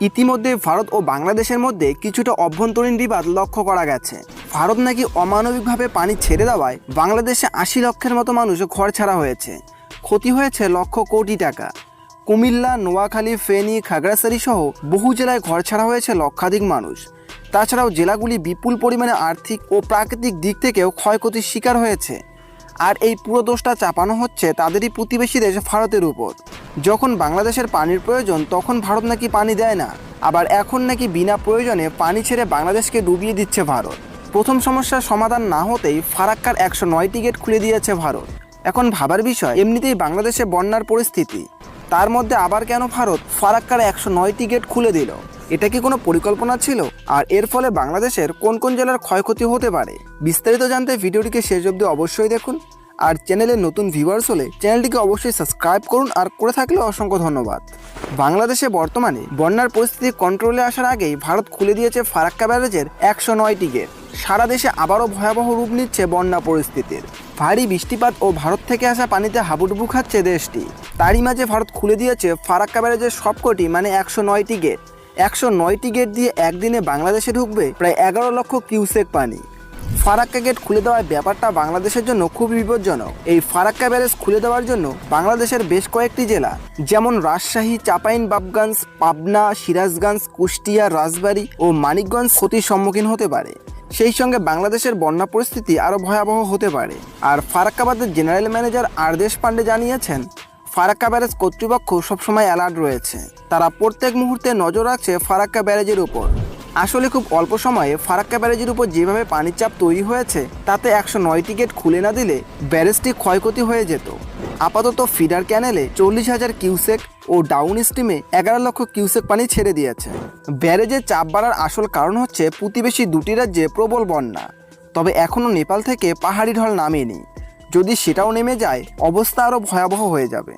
ইতিমধ্যে ভারত ও বাংলাদেশের মধ্যে কিছুটা অভ্যন্তরীণ বিবাদ লক্ষ্য করা গেছে। ভারত নাকি অমানবিকভাবে পানি ছেড়ে দেওয়ায় বাংলাদেশে আশি লক্ষের মতো মানুষ ঘর ছাড়া হয়েছে। ক্ষতি হয়েছে লক্ষ কোটি টাকা। কুমিল্লা, নোয়াখালী, ফেনী, খাগড়াছড়ি সহ বহু জেলায় ঘর ছাড়া হয়েছে লক্ষাধিক মানুষ। তাছাড়াও জেলাগুলি বিপুল পরিমাণে আর্থিক ও প্রাকৃতিক দিক থেকেও ক্ষয়ক্ষতির শিকার হয়েছে। আর এই পুরো দোষটা চাপানো হচ্ছে তাদেরই প্রতিবেশী দেশ ভারতের উপর। যখন বাংলাদেশের পানির প্রয়োজন, তখন ভারত নাকি পানি দেয় না। আবার এখন নাকি বিনা প্রয়োজনে পানি ছেড়ে বাংলাদেশকে ডুবিয়ে দিচ্ছে ভারত। প্রথম সমস্যার সমাধান না হতেই ফারাক্কার একশো নয়টি গেট খুলে দিয়েছে ভারত। এখন ভাবার বিষয়, এমনিতেই বাংলাদেশে বন্যার পরিস্থিতি। তার মধ্যে আবার কেন ভারত ফারাক্কার একশো নয়টি গেট খুলে দিল? এটা কি কোনো পরিকল্পনা ছিল? আর এর ফলে বাংলাদেশের কোন কোন জেলার ক্ষয়ক্ষতি হতে পারে? বিস্তারিত জানতে ভিডিওটিকে শেষ অবধি অবশ্যই দেখুন। আর চ্যানেলে নতুন ভিউয়ার্স হলে চ্যানেলটিকে অবশ্যই সাবস্ক্রাইব করুন আর করে থাকলে অসংখ্য ধন্যবাদ। বাংলাদেশে বর্তমানে বন্যার পরিস্থিতি কন্ট্রোলে আসার আগেই ভারত খুলে দিয়েছে ফারাক্কা ব্যারেজের একশো নয়টি গেট সারা দেশে আবারও ভয়াবহ রূপ নিচ্ছে বন্যা পরিস্থিতির। ভারী বৃষ্টিপাত ও ভারত থেকে আসা পানিতে হাবুডুবু খাচ্ছে দেশটি। তারই মাঝে ভারত খুলে দিয়েছে ফারাক্কা ব্যারেজের সবকটি মানে একশো নয়টি গেট একশো নয়টি গেট দিয়ে একদিনে বাংলাদেশে ঢুকবে প্রায় এগারো লক্ষ কিউসেক পানি। ফারাক্কা গেট খুলে দেওয়ার ব্যাপারটা বাংলাদেশের জন্য খুব বিপজ্জনক। এই ফারাক্কা ব্যারেজ খুলে দেওয়ার জন্য বাংলাদেশের বেশ কয়েকটি জেলা, যেমন রাজশাহী, চাপাইন, বাবগঞ্জ, পাবনা, সিরাজগঞ্জ, কুষ্টিয়া, রাজবাড়ী ও মানিকগঞ্জ ক্ষতির সম্মুখীন হতে পারে। সেই সঙ্গে বাংলাদেশের বন্যা পরিস্থিতি আরও ভয়াবহ হতে পারে। আর ফারাক্কাবাদের জেনারেল ম্যানেজার আরদেশ পান্ডে জানিয়েছেন, ফারাক্কা ব্যারেজ কর্তৃপক্ষ সবসময় অ্যালার্ট রয়েছে। তারা প্রত্যেক মুহূর্তে নজর রাখছে ফারাক্কা ব্যারেজের উপর। আসলে খুব অল্প সময়ে ফারাক্কা ব্যারেজের উপর যেভাবে পানির চাপ তৈরি হয়েছে, তাতে একশো নয়টি গেট খুলে না দিলে ব্যারেজটি ক্ষয়ক্ষতি হয়ে যেত। আপাতত ফিডার ক্যানেলে চল্লিশ হাজার কিউসেক ও ডাউন স্ট্রিমে এগারো লক্ষ কিউসেক পানি ছেড়ে দিয়েছে। ব্যারেজের চাপ বাড়ার আসল কারণ হচ্ছে প্রতিবেশী দুটি রাজ্যে প্রবল বন্যা। তবে এখনও নেপাল থেকে পাহাড়ি ঢল নামেনি। যদি সেটাও নেমে যায়, অবস্থা আরও ভয়াবহ হয়ে যাবে।